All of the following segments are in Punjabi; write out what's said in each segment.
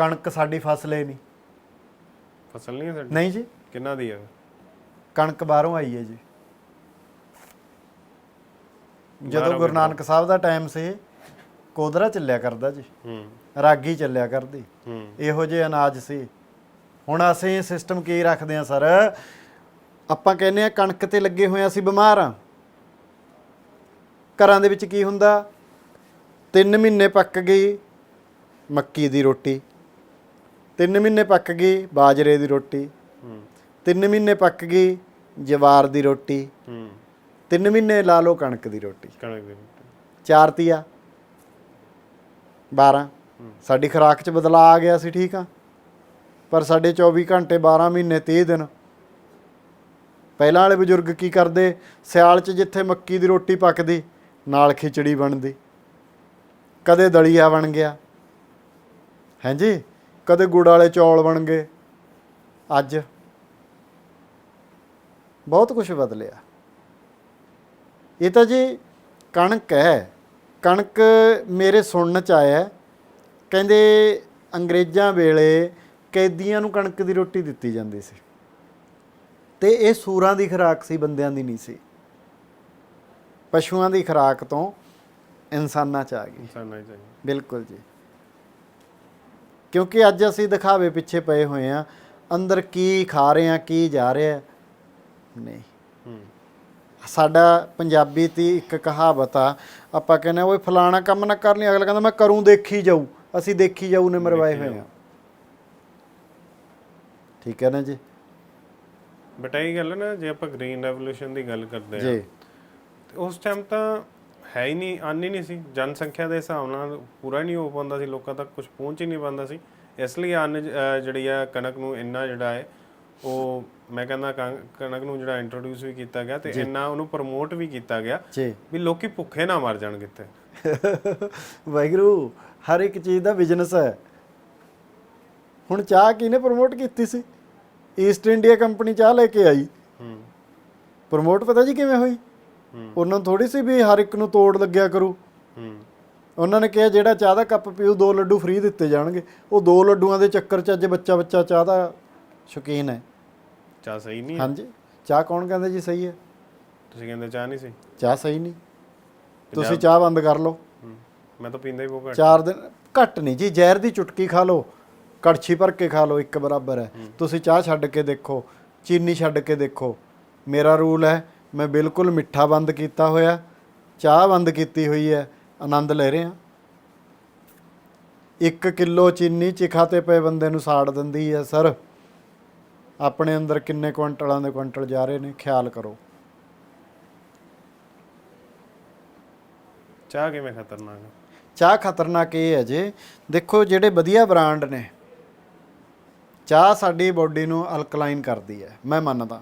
ਕਣਕ ਸਾਡੀ ਫਸਲ ਏ ਨਹੀਂ। ਫਸਲ ਨਹੀਂ ਹੈ ਸਾਡੀ? ਨਹੀਂ ਜੀ। ਕਿੰਨਾ ਦੀ ਹੈ ਕਣਕ ਬਾਹਰੋਂ ਆਈ ਹੈ ਜੀ। ਜਦੋਂ ਗੁਰੂ ਨਾਨਕ ਸਾਹਿਬ ਦਾ ਟਾਈਮ ਸੀ ਕੋਦਰਾ ਚੱਲਿਆ ਕਰਦਾ ਜੀ। ਹੂੰ। ਰਾਗੀ ਚੱਲਿਆ ਕਰਦੀ। ਹੂੰ। ਇਹੋ ਜਿਹੇ ਅਨਾਜ ਸੀ। ਹੁਣ ਅਸੀਂ ਸਿਸਟਮ ਕੀ ਰੱਖਦੇ ਆ ਸਰ? ਆਪਾਂ ਕਹਿੰਦੇ ਆ ਕਣਕ ਤੇ ਲੱਗੇ ਹੋਏ ਆ ਅਸੀਂ ਬਿਮਾਰ ਆ ਘਰਾਂ ਦੇ ਵਿੱਚ ਕੀ ਹੁੰਦਾ? 3 ਮਹੀਨੇ ਪੱਕ ਗਈ ਮੱਕੀ ਦੀ ਰੋਟੀ। 3 ਮਹੀਨੇ ਪੱਕ ਗਈ ਬਾਜਰੇ ਦੀ ਰੋਟੀ। ਹੂੰ 3 ਮਹੀਨੇ ਪੱਕ ਗਈ ਜਵਾਰ ਦੀ ਰੋਟੀ। ਹੂੰ 3 ਮਹੀਨੇ ਲਾ ਲਓ ਕਣਕ ਦੀ ਰੋਟੀ। ਕਣਕ ਦੀ ਰੋਟੀ। ਚਾਰ ਤੀਆ। 12 ਸਾਡੀ ਖੁਰਾਕ 'ਚ ਬਦਲਾਅ ਆ ਗਿਆ ਸੀ ਠੀਕ ਆ। ਪਰ ਸਾਡੇ 24 ਘੰਟੇ 12 ਮਹੀਨੇ 30 ਦਿਨ। ਪਹਿਲਾਂ ਵਾਲੇ ਬਜ਼ੁਰਗ ਕੀ ਕਰਦੇ? ਸਿਆਲ 'ਚ ਜਿੱਥੇ ਮੱਕੀ ਦੀ ਰੋਟੀ ਪੱਕਦੀ ਨਾਲ ਖਿਚੜੀ ਬਣਦੀ। ਕਦੇ ਦਲੀਆ ਬਣ ਗਿਆ। ਹਾਂਜੀ ਕਦੇ ਗੁੜ ਵਾਲੇ ਚੌਲ ਬਣ ਗਏ। ਅੱਜ ਬਹੁਤ ਕੁਝ ਬਦਲਿਆ। ਇਹ ਤਾਂ ਜੀ ਕਣਕ ਹੈ। ਕਣਕ ਮੇਰੇ ਸੁਣਨ ਚ ਆਇਆ ਕਹਿੰਦੇ ਅੰਗਰੇਜ਼ਾਂ ਵੇਲੇ ਕੈਦੀਆਂ ਨੂੰ ਕਣਕ ਦੀ ਰੋਟੀ ਦਿੱਤੀ ਜਾਂਦੀ ਸੀ। ਤੇ ਇਹ ਸੂਰਾਂ ਦੀ ਖੁਰਾਕ ਸੀ ਬੰਦਿਆਂ ਦੀ ਨਹੀਂ ਸੀ। ਪਸ਼ੂਆਂ ਦੀ ਖੁਰਾਕ ਤੋਂ ਇਨਸਾਨਾਂ ਚ ਆ ਗਈ। ਇਨਸਾਨਾਂ ਚਾਹੀਦਾ ਬਿਲਕੁਲ ਜੀ। ਕਿਉਂਕਿ ਅੱਜ ਅਸੀਂ ਦਿਖਾਵੇ ਪਿੱਛੇ ਪਏ ਹੋਏ ਆ ਅੰਦਰ ਕੀ ਖਾ ਰਹੇ ਆ ਕੀ ਜਾ ਰਿਹਾ ਨਹੀਂ। ਸਾਡਾ ਪੰਜਾਬੀ ਦੀ ਇੱਕ ਕਹਾਵਤ ਆ ਆਪਾਂ ਕਹਿੰਦੇ ਓਏ ਫਲਾਣਾ ਕੰਮ ਨਾ ਕਰ ਲਈ ਅਗਲਾ ਕਹਿੰਦਾ ਮੈਂ ਕਰੂੰ ਦੇਖੀ ਜਾਊ। ਅਸੀਂ ਦੇਖੀ ਜਾਊ ਨੇ ਮਰਵਾਏ ਹੋਏ ਆ। ਠੀਕ ਹੈ ਨਾ ਜੀ? ਬਟ ਇਹ ਗੱਲ ਨਾ ਜੇ ਆਪਾਂ ਗ੍ਰੀਨ ਰੈਵੋਲੂਸ਼ਨ ਦੀ ਗੱਲ ਕਰਦੇ ਆ ਜੀ। ਉਸ ਟਾਈਮ ਤਾਂ ਹੈ ਹੀ ਨਹੀਂ ਆਨੀ ਨਹੀਂ ਸੀ। ਜਨਸੰਖਿਆ ਦੇ ਹਿਸਾਬ ਨਾਲ ਪੂਰਾ ਨਹੀਂ ਹੋ ਪਾਉਂਦਾ ਸੀ। ਲੋਕਾਂ ਤੱਕ ਕੁਝ ਪਹੁੰਚ ਹੀ ਨਹੀਂ ਪਾਉਂਦਾ ਸੀ। ਇਸ ਲਈ ਅੰਨ ਜਿਹੜੀ ਆ ਕਣਕ ਨੂੰ ਇੰਨਾ ਜਿਹੜਾ ਹੈ ਉਹ ਮੈਂ ਕਹਿੰਦਾ ਕਣ- ਕਣਕ ਨੂੰ ਜਿਹੜਾ ਇੰਟਰੋਡਿਊਸ ਵੀ ਕੀਤਾ ਗਿਆ ਤੇ ਇੰਨਾ ਉਹਨੂੰ ਪ੍ਰਮੋਟ ਵੀ ਕੀਤਾ ਗਿਆ ਵੀ ਲੋਕੀ ਭੁੱਖੇ ਨਾ ਮਰ ਜਾਣ ਕਿਤੇ। ਵਾਹਿਗੁਰੂ ਹਰ ਇੱਕ ਚੀਜ਼ ਦਾ ਬਿਜ਼ਨਸ ਹੈ। ਹੁਣ ਚਾਹ ਕਿਹਨੇ ਪ੍ਰਮੋਟ ਕੀਤੀ ਸੀ? ਈਸਟ ਇੰਡੀਆ ਕੰਪਨੀ ਚਾਹ ਲੈ ਕੇ ਆਈ। ਹੂੰ। ਪ੍ਰਮੋਟ ਪਤਾ ਜੀ ਕਿਵੇਂ ਹੋਈ। ਉਹਨਾਂ ਨੂੰ ਥੋੜੀ ਸੀ ਵੀ ਹਰ ਇੱਕ ਨੂੰ ਤੋੜ ਲੱਗਿਆ ਕਰੂ। ਹੂੰ। ਉਹਨਾਂ ਨੇ ਕਿਹਾ ਜਿਹੜਾ ਚਾਹ ਦਾ ਕੱਪ ਪੀਊ ਦੋ ਲੱਡੂ ਫ੍ਰੀ ਦਿੱਤੇ ਜਾਣਗੇ। ਉਹ ਦੋ ਲੱਡੂਆਂ ਦੇ ਚੱਕਰ 'ਚ ਅੱਜ ਬੱਚਾ ਬੱਚਾ ਚਾਹ ਦਾ ਸ਼ੌਕੀਨ ਹੈ। ਚਾਹ ਸਹੀ ਨਹੀਂ ਹਾਂਜੀ। ਚਾਹ ਕੌਣ ਕਹਿੰਦਾ ਜੀ ਸਹੀ ਹੈ? ਤੁਸੀਂ ਕਹਿੰਦੇ ਚਾਹ ਨਹੀਂ ਸੀ ਚਾਹ ਸਹੀ ਨਹੀਂ। ਤੁਸੀਂ ਚਾਹ ਬੰਦ ਕਰ ਲਓ। ਮੈਂ ਤਾਂ ਪੀਂਦਾ ਹੀ ਬਹੁਤ ਘੱਟ। ਚਾਰ ਦਿਨ ਘੱਟ ਨਹੀਂ ਜੀ ਜ਼ਹਿਰ ਦੀ ਚੁਟਕੀ ਖਾ ਲਓ। ਕੜਛੀ ਭਰ ਕੇ ਖਾ ਲਓ ਇੱਕ ਬਰਾਬਰ ਹੈ। ਤੁਸੀਂ ਚਾਹ ਛੱਡ ਕੇ ਦੇਖੋ ਚੀਨੀ ਛੱਡ ਕੇ ਦੇਖੋ। ਮੇਰਾ ਰੂਲ ਹੈ ਮੈਂ ਬਿਲਕੁਲ ਮਿੱਠਾ ਬੰਦ ਕੀਤਾ ਹੋਇਆ ਚਾਹ ਬੰਦ ਕੀਤੀ ਹੋਈ ਹੈ ਆਨੰਦ ਲੈ ਰਹੇ। ਹਾਂ 1 ਕਿਲੋ ਚੀਨੀ ਚਿਖਾ ਤੇ ਪਏ ਬੰਦੇ ਨੂੰ ਸਾੜ ਦਿੰਦੀ ਹੈ ਸਰ ਆਪਣੇ ਅੰਦਰ ਕਿੰਨੇ ਕੁਇੰਟਲਾਂ ਦੇ ਕੁਇੰਟਲ ਜਾ ਰਹੇ ਨੇ ਖਿਆਲ ਕਰੋ। ਚਾਹ ਕਿਵੇਂ ਖਤਰਨਾਕ ਹੈ? ਚਾਹ ਖਤਰਨਾਕ ਇਹ ਹੈ ਜੀ ਦੇਖੋ ਜਿਹੜੇ ਵਧੀਆ ਬ੍ਰਾਂਡ ਨੇ ਚਾਹ ਸਾਡੀ ਬੋਡੀ ਨੂੰ ਅਲਕਲਾਈਨ ਕਰਦੀ ਹੈ ਮੈਂ ਮੰਨਦਾ।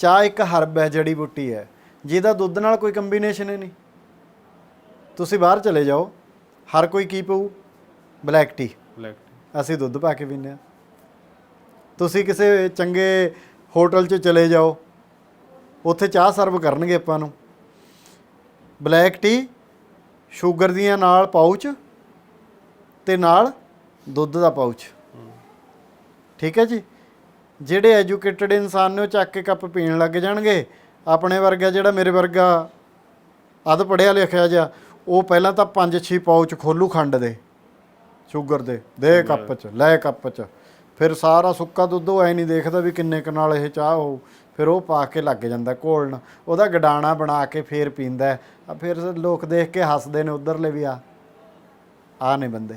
ਚਾਹ ਇੱਕ ਹਰਬ ਹੈ ਜੜੀ ਬੂਟੀ ਹੈ। ਜਿਹਦਾ ਦੁੱਧ ਨਾਲ ਕੋਈ ਕੰਬੀਨੇਸ਼ਨ ਹੀ ਨਹੀਂ। ਤੁਸੀਂ ਬਾਹਰ ਚਲੇ ਜਾਓ। ਹਰ ਕੋਈ ਕੀ ਪਊ? ਬਲੈਕ ਟੀ ਬਲੈਕ ਅਸੀਂ ਦੁੱਧ ਪਾ ਕੇ ਪੀਂਦੇ ਹਾਂ। ਤੁਸੀਂ ਕਿਸੇ ਚੰਗੇ ਹੋਟਲ 'ਚ ਚਲੇ ਜਾਓ। ਉੱਥੇ ਚਾਹ ਸਰਵ ਕਰਨਗੇ ਆਪਾਂ ਨੂੰ। ਬਲੈਕ ਟੀ ਸ਼ੂਗਰ ਦੀਆਂ ਨਾਲ ਪਾਊਚ ਤੇ ਨਾਲ ਦੁੱਧ ਦਾ ਪਾਊਚ ਠੀਕ ਹੈ ਜੀ? ਜਿਹੜੇ ਐਜੂਕੇਟਡ ਇਨਸਾਨ ਨੇ ਉਹ ਚੱਕ ਕੇ ਕੱਪ ਪੀਣ ਲੱਗ ਜਾਣਗੇ। ਆਪਣੇ ਵਰਗਾ ਜਿਹੜਾ ਮੇਰੇ ਵਰਗਾ ਅਧ ਪੜਿਆ ਲਿਖਿਆ ਜਿਹਾ ਉਹ ਪਹਿਲਾਂ ਤਾਂ 5-6 ਪਾਊਚ ਖੋਲੂ ਖੰਡ ਦੇ ਸ਼ੂਗਰ ਦੇ ਦੇ ਕੱਪ ਚ ਲੈ ਕੱਪ ਚ। ਫਿਰ ਸਾਰਾ ਸੁੱਕਾ ਦੁੱਧ ਉਹ ਐ ਨਹੀਂ ਦੇਖਦਾ ਵੀ ਕਿੰਨੇ ਕੁ ਨਾਲ ਇਹ ਚਾਹ ਹੋ ਫਿਰ ਉਹ ਪਾ ਕੇ ਲੱਗ ਜਾਂਦਾ ਘੋਲਣ। ਉਹਦਾ ਗਡਾਣਾ ਬਣਾ ਕੇ ਫੇਰ ਪੀਂਦਾ। ਆ ਫਿਰ ਲੋਕ ਦੇਖ ਕੇ ਹੱਸਦੇ ਨੇ ਉਧਰਲੇ ਵੀ ਆ ਆ ਨੇ ਬੰਦੇ।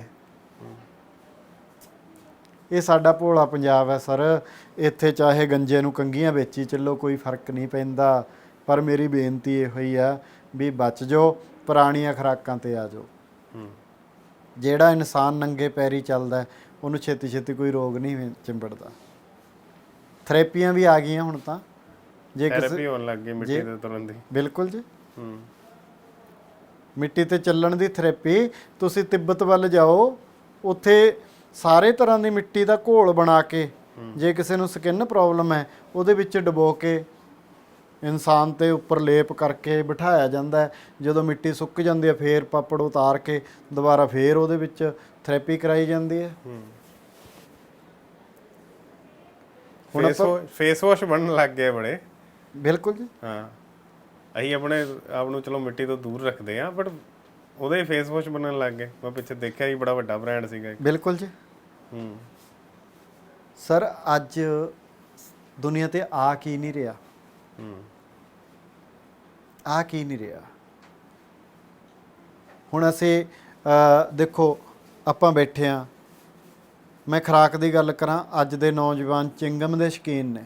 ਇਹ ਸਾਡਾ ਭੋਲਾ ਪੰਜਾਬ ਹੈ ਸਰ। ਇੱਥੇ ਚਾਹੇ ਗੰਜੇ ਨੂੰ ਕੰਗੀਆਂ ਵੇਚੀ ਚੱਲੋ ਕੋਈ ਫ਼ਰਕ ਨਹੀਂ ਪੈਂਦਾ। ਪਰ ਮੇਰੀ ਬੇਨਤੀ ਇਹ ਹੋਈ ਆ ਵੀ ਬਚ ਜਾਓ ਪੁਰਾਣੀਆਂ ਖੁਰਾਕਾਂ ਤੇ ਆ ਜਾਓ। ਜਿਹੜਾ ਇਨਸਾਨ ਨੰਗੇ ਪੈਰੀ ਚੱਲਦਾ ਉਹਨੂੰ ਛੇਤੀ ਛੇਤੀ ਕੋਈ ਰੋਗ ਨਹੀਂ ਚਿੰਬੜਦਾ। ਥੈਰੇਪੀਆਂ ਵੀ ਆ ਗਈਆਂ ਹੁਣ ਤਾਂ। ਜੇ ਕਿਸੇ ਥੈਰੇਪੀ ਹੋਣ ਲੱਗ ਗਈ ਮਿੱਟੀ ਦੇ ਤੁਰਨ ਦੀ। ਬਿਲਕੁਲ ਜੀ। ਹੂੰ। ਮਿੱਟੀ ਤੇ ਚੱਲਣ ਦੀ ਥੈਰੇਪੀ ਤੁਸੀਂ ਤਿੱਬਤ ਵੱਲ ਜਾਓ ਉੱਥੇ ਸਾਰੇ ਤਰ੍ਹਾਂ ਦੀ ਮਿੱਟੀ ਦਾ ਘੋਲ ਬਣਾ ਕੇ ਜੇ ਕਿਸੇ ਨੂੰ ਸਕਿਨ ਪ੍ਰੋਬਲਮ ਹੈ ਉਹਦੇ ਵਿੱਚ ਡੁਬੋ ਕੇ ਇਨਸਾਨ ਤੇ ਉੱਪਰ ਲੇਪ ਕਰਕੇ ਬਿਠਾਇਆ ਜਾਂਦਾ ਜਦੋਂ ਮਿੱਟੀ ਸੁੱਕ ਜਾਂਦੀ ਹੈ ਫੇਰ ਪਾਪੜ ਉਤਾਰ ਕੇ ਦੁਬਾਰਾ ਫੇਰ ਉਹਦੇ ਵਿੱਚ ਥੈਰੇਪੀ ਕਰਾਈ ਜਾਂਦੀ ਹੈ। ਹੁਣ ਫੇਸ ਵਾਸ਼ ਬਣਨ ਲੱਗ ਗਏ ਬੜੇ। ਬਿਲਕੁਲ ਜੀ। ਹਾਂ। ਅਸੀਂ ਆਪਣੇ ਆਪ ਨੂੰ ਚਲੋ ਮਿੱਟੀ ਤੋਂ ਦੂਰ ਰੱਖਦੇ ਆ ਬਟ ਉਹਦੇ ਫੇਸ ਵਾਸ਼ ਬਣਨ ਲੱਗ ਗਏ। ਮੈਂ ਪਿੱਛੇ ਦੇਖਿਆ ਹੀ ਬੜਾ ਵੱਡਾ ਬ੍ਰਾਂਡ ਸੀਗਾ ਇੱਕ। ਬਿਲਕੁਲ ਜੀ। ਹੂੰ। ਸਰ ਅੱਜ ਦੁਨੀਆ ਤੇ ਆ ਕੀ ਨਹੀਂ ਰਿਹਾ? ਹੂੰ। ਆ ਕੀ ਨਹੀਂ ਰਿਹਾ? ਹੁਣ ਅਸੀਂ ਦੇਖੋ ਆਪਾਂ ਬੈਠੇ ਆ। ਮੈਂ ਖਰਾਕ ਦੀ ਗੱਲ ਕਰਾਂ ਅੱਜ ਦੇ ਨੌਜਵਾਨ ਚਿੰਗਮ ਦੇ ਸ਼ਕੀਨ ਨੇ।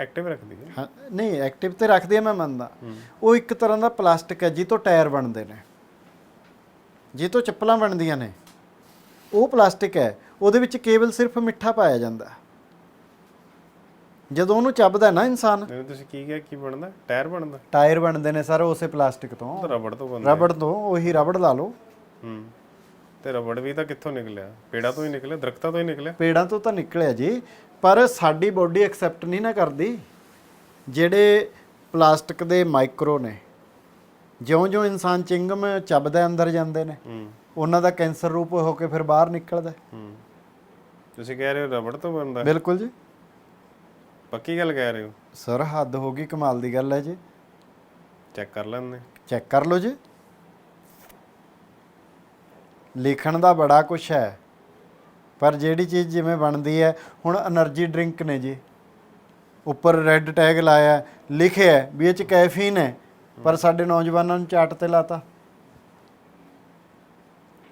ਐਕਟਿਵ ਰੱਖਦੀ ਹੈ? ਹਾਂ, ਨਹੀਂ ਐਕਟਿਵ ਤੇ ਰੱਖਦੇ ਆ ਮੈਂ ਮੰਨਦਾ। ਉਹ ਇੱਕ ਤਰ੍ਹਾਂ ਦਾ ਪਲਾਸਟਿਕ ਹੈ ਜਿਹ ਤੋਂ ਟਾਇਰ ਬਣਦੇ ਨੇ। ਜਿਹ ਤੋਂ ਚੱਪਲਾਂ ਬਣਦੀਆਂ ਨੇ। ਉਹ ਪਲਾਸਟਿਕ ਹੈ ਉਹਦੇ ਵਿੱਚ ਕੇਵਲ ਸਿਰਫ ਮਿੱਠਾ ਪਾਇਆ ਜਾਂਦਾ। ਹੈ। ਜਦੋਂ ਉਹਨੂੰ ਚੱਬਦਾ ਨਾ ਇਨਸਾਨ। ਤੁਸੀਂ ਕੀ ਕਿਹਾ ਕੀ ਬਣਦਾ? ਟਾਇਰ ਬਣਦਾ? ਟਾਇਰ ਬਣਦੇ ਨੇ ਸਰ ਉਸੇ ਪਲਾਸਟਿਕ ਤਾਂ। ਰਬੜ ਤੋਂ ਬਣਦਾ ਰਬੜ ਤੋਂ ਉਹੀ ਰਬੜ ਲਾ ਲਓ। ਹੂੰ। ਤੇ ਰਬੜ ਵੀ ਤਾਂ ਕਿੱਥੋਂ ਨਿਕਲਿਆ? ਪੇੜਾਂ ਤੋਂ ਹੀ ਨਿਕਲਿਆ ਦਰਖਤਾਂ ਤੋਂ ਹੀ ਨਿਕਲਿਆ? ਪੇੜਾਂ ਤੋਂ ਤਾਂ ਨਿਕਲਿਆ ਜੀ। ਪਰ ਸਾਡੀ ਬੋਡੀ ਐਕਸੈਪਟ ਨਹੀਂ ਨਾ ਕਰਦੀ ਜਿਹੜੇ ਪਲਾਸਟਿਕ ਦੇ ਮਾਈਕਰੋ ਨੇ। ਜਿਉਂ-ਜਿਉਂ ਇਨਸਾਨ ਚਿੰਗਮ ਚੱਬਦਾ ਅੰਦਰ ਜਾਂਦੇ ਨੇ ਉਹਨਾਂ ਦਾ ਕੈਂਸਰ ਰੂਪ ਹੋ ਕੇ ਫਿਰ ਬਾਹਰ ਨਿਕਲਦਾ। ਹੂੰ। ਤੁਸੀਂ ਕਹਿ ਰਹੇ ਹੋ ਰਬੜ ਤੋਂ ਬਣਦਾ। ਬਿਲਕੁਲ ਜੀ। ਪੱਕੀ ਗੱਲ ਕਹਿ ਰਹੇ ਹੋ। ਸਰ ਹੱਦ ਹੋ ਗਈ ਕਮਾਲ ਦੀ ਗੱਲ ਹੈ ਜੀ। ਚੈੱਕ ਕਰ ਲੈਂਦੇ। ਚੈੱਕ ਕਰ ਲਓ ਜੀ। ਲਿਖਣ ਦਾ ਬੜਾ ਕੁਝ ਹੈ। ਪਰ ਜਿਹੜੀ ਚੀਜ਼ ਜਿਵੇਂ ਬਣਦੀ ਹੈ ਹੁਣ એનર્ਜੀ ਡਰਿੰਕ ਨੇ ਜੀ। ਉੱਪਰ ਰੈੱਡ ਟੈਗ ਲਾਇਆ ਲਿਖਿਆ ਵੀ ਇਹ ਚ ਕੈਫੀਨ ਹੈ ਪਰ ਸਾਡੇ ਨੌਜਵਾਨਾਂ ਨੂੰ ਚਾਟ ਤੇ ਲਾਤਾ।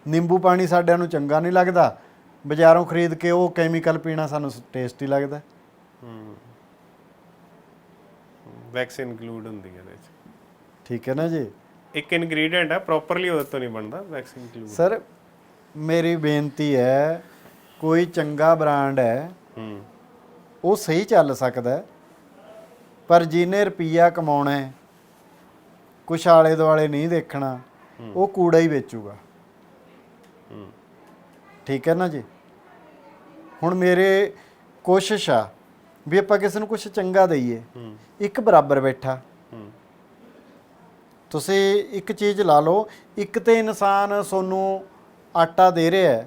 ਨਿੰਬੂ ਪਾਣੀ ਸਾਡਿਆਂ ਨੂੰ ਚੰਗਾ ਨਹੀਂ ਲੱਗਦਾ। ਬਾਜ਼ਾਰੋਂ ਖਰੀਦ ਕੇ ਉਹ ਕੈਮੀਕਲ ਪੀਣਾ ਸਾਨੂੰ ਟੇਸਟੀ ਲੱਗਦਾ। ਹੂੰ। ਵੈਕਸ ਇਨਕਲੂਡ ਹੁੰਦੀ ਹੈ ਇਹਦੇ ਚ। ਠੀਕ ਹੈ ਨਾ ਜੀ? ਇੱਕ ਇਨਗਰੀਡੀਐਂਟ ਹੈ ਪ੍ਰੋਪਰਲੀ ਉਹਦੇ ਤੋਂ ਨਹੀਂ ਬਣਦਾ ਵੈਕਸ ਇਨਕਲੂਡ ਸਰ ਮੇਰੀ ਬੇਨਤੀ ਹੈ ਕੋਈ ਚੰਗਾ ਬ੍ਰਾਂਡ ਹੈ ਹੂੰ। ਉਹ ਸਹੀ ਚੱਲ ਸਕਦਾ ਹੈ। ਪਰ ਜਿਹਨੇ ਰੁਪਈਆ ਕਮਾਉਣਾ ਹੈ ਕੁਛ ਆਲੇ ਦੁਆਲੇ ਨਹੀਂ ਦੇਖਣਾ ਉਹ ਕੂੜਾ ਹੀ ਵੇਚੂਗਾ। ਹੂੰ। ਠੀਕ ਹੈ ਨਾ ਜੀ? ਹੁਣ ਮੇਰੇ ਕੋਸ਼ਿਸ਼ ਆ ਵੀ ਆਪਾਂ ਕਿਸੇ ਨੂੰ ਕੁਝ ਚੰਗਾ ਦਈਏ ਹੂੰ। ਇੱਕ ਬਰਾਬਰ ਬੈਠਾ। ਹੂੰ। ਤੁਸੀਂ ਇੱਕ ਚੀਜ਼ ਲਾ ਲਓ ਇੱਕ ਤੇ ਇਨਸਾਨ ਸੋਨੂੰ ਆਟਾ ਦੇ ਰਿਹਾ ਹੂੰ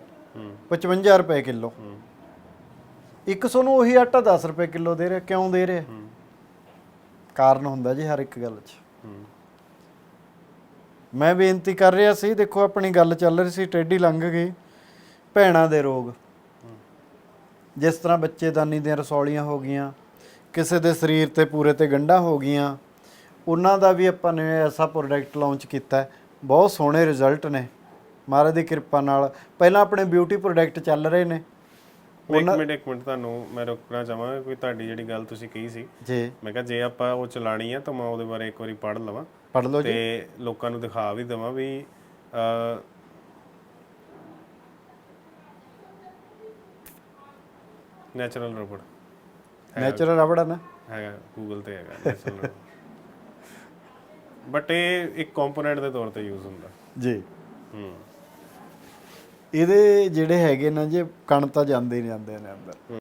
55 ਰੁਪਏ ਕਿਲੋ। ਹੂੰ। ਇੱਕ ਸੋਨੂੰ ਉਹੀ ਆਟਾ 10 ਰੁਪਏ ਕਿਲੋ ਦੇ ਰਿਹਾ ਕਿਉਂ ਦੇ ਰਿਹਾ? ਹੂੰ। ਕਾਰਨ ਹੁੰਦਾ ਜੀ ਹਰ ਇੱਕ ਗੱਲ 'ਚ। ਮੈਂ ਬੇਨਤੀ ਕਰ ਰਿਹਾ ਸੀ ਦੇਖੋ ਆਪਣੀ ਗੱਲ ਚੱਲ ਰਹੀ ਸੀ ਟੇਢੀ ਲੰਘ ਗਈ ਭੈਣਾਂ ਦੇ ਰੋਗ। ਜਿਸ ਤਰ੍ਹਾਂ ਬੱਚੇਦਾਨੀ ਦੀਆਂ ਰਸੌਲੀਆਂ ਹੋ ਗਈਆਂ ਕਿਸੇ ਦੇ ਸਰੀਰ ਤੇ ਪੂਰੇ ਤੇ ਗੰਢਾਂ ਹੋ ਗਈਆਂ ਉਹਨਾਂ ਦਾ ਵੀ ਆਪਾਂ ਨੇ ਐਸਾ ਪ੍ਰੋਡਕਟ ਲਾਂਚ ਕੀਤਾ। ਬਹੁਤ ਸੋਹਣੇ ਰਿਜ਼ਲਟ ਨੇ। ਮਹਾਰਾਜ ਦੀ ਕਿਰਪਾ ਨਾਲ। ਪਹਿਲਾਂ ਆਪਣੇ ਬਿਊਟੀ ਪ੍ਰੋਡਕਟ ਚੱਲ ਰਹੇ ਨੇ। ਇੱਕ ਮਿੰਟ ਇੱਕ ਮਿੰਟ ਤੁਹਾਨੂੰ ਮੈਂ ਰੁਕਣਾ ਚਾਹਾਂਗਾ ਕੋਈ ਤੁਹਾਡੀ ਜਿਹੜੀ ਗੱਲ ਤੁਸੀਂ ਕਹੀ ਸੀ। ਜੀ। ਮੈਂ ਕਿਹਾ ਜੇ ਆਪਾਂ ਉਹ ਚਲਾਣੀ ਆ ਤਾਂ ਮੈਂ ਉਹਦੇ ਬਾਰੇ ਇੱਕ ਵਾਰੀ ਪੜ੍ਹ ਲਵਾਂ। ਪੜ ਲਓ ਜੀ। ਤੇ ਲੋਕਾਂ ਨੂੰ ਦਿਖਾ ਵੀ ਦਵਾਂ ਵੀ ਅ ਨੈਚੁਰਲ ਰਬੜ ਨੈਚੁਰਲ ਰਬੜ ਹੈ ਨਾ। ਹੈਗਾ ਗੂਗਲ ਤੇ ਹੈਗਾ ਨੈਚੁਰਲ ਬਟ ਇਹ ਇੱਕ ਕੰਪੋਨੈਂਟ ਦੇ ਤੌਰ ਤੇ ਯੂਜ਼ ਹੁੰਦਾ। ਜੀ। ਹੂੰ। ਇਹਦੇ ਜਿਹੜੇ ਹੈਗੇ ਨਾ ਜੇ ਕਣ ਤਾਂ ਜਾਂਦੇ ਹੀ ਜਾਂਦੇ ਨੇ ਅੰਦਰ।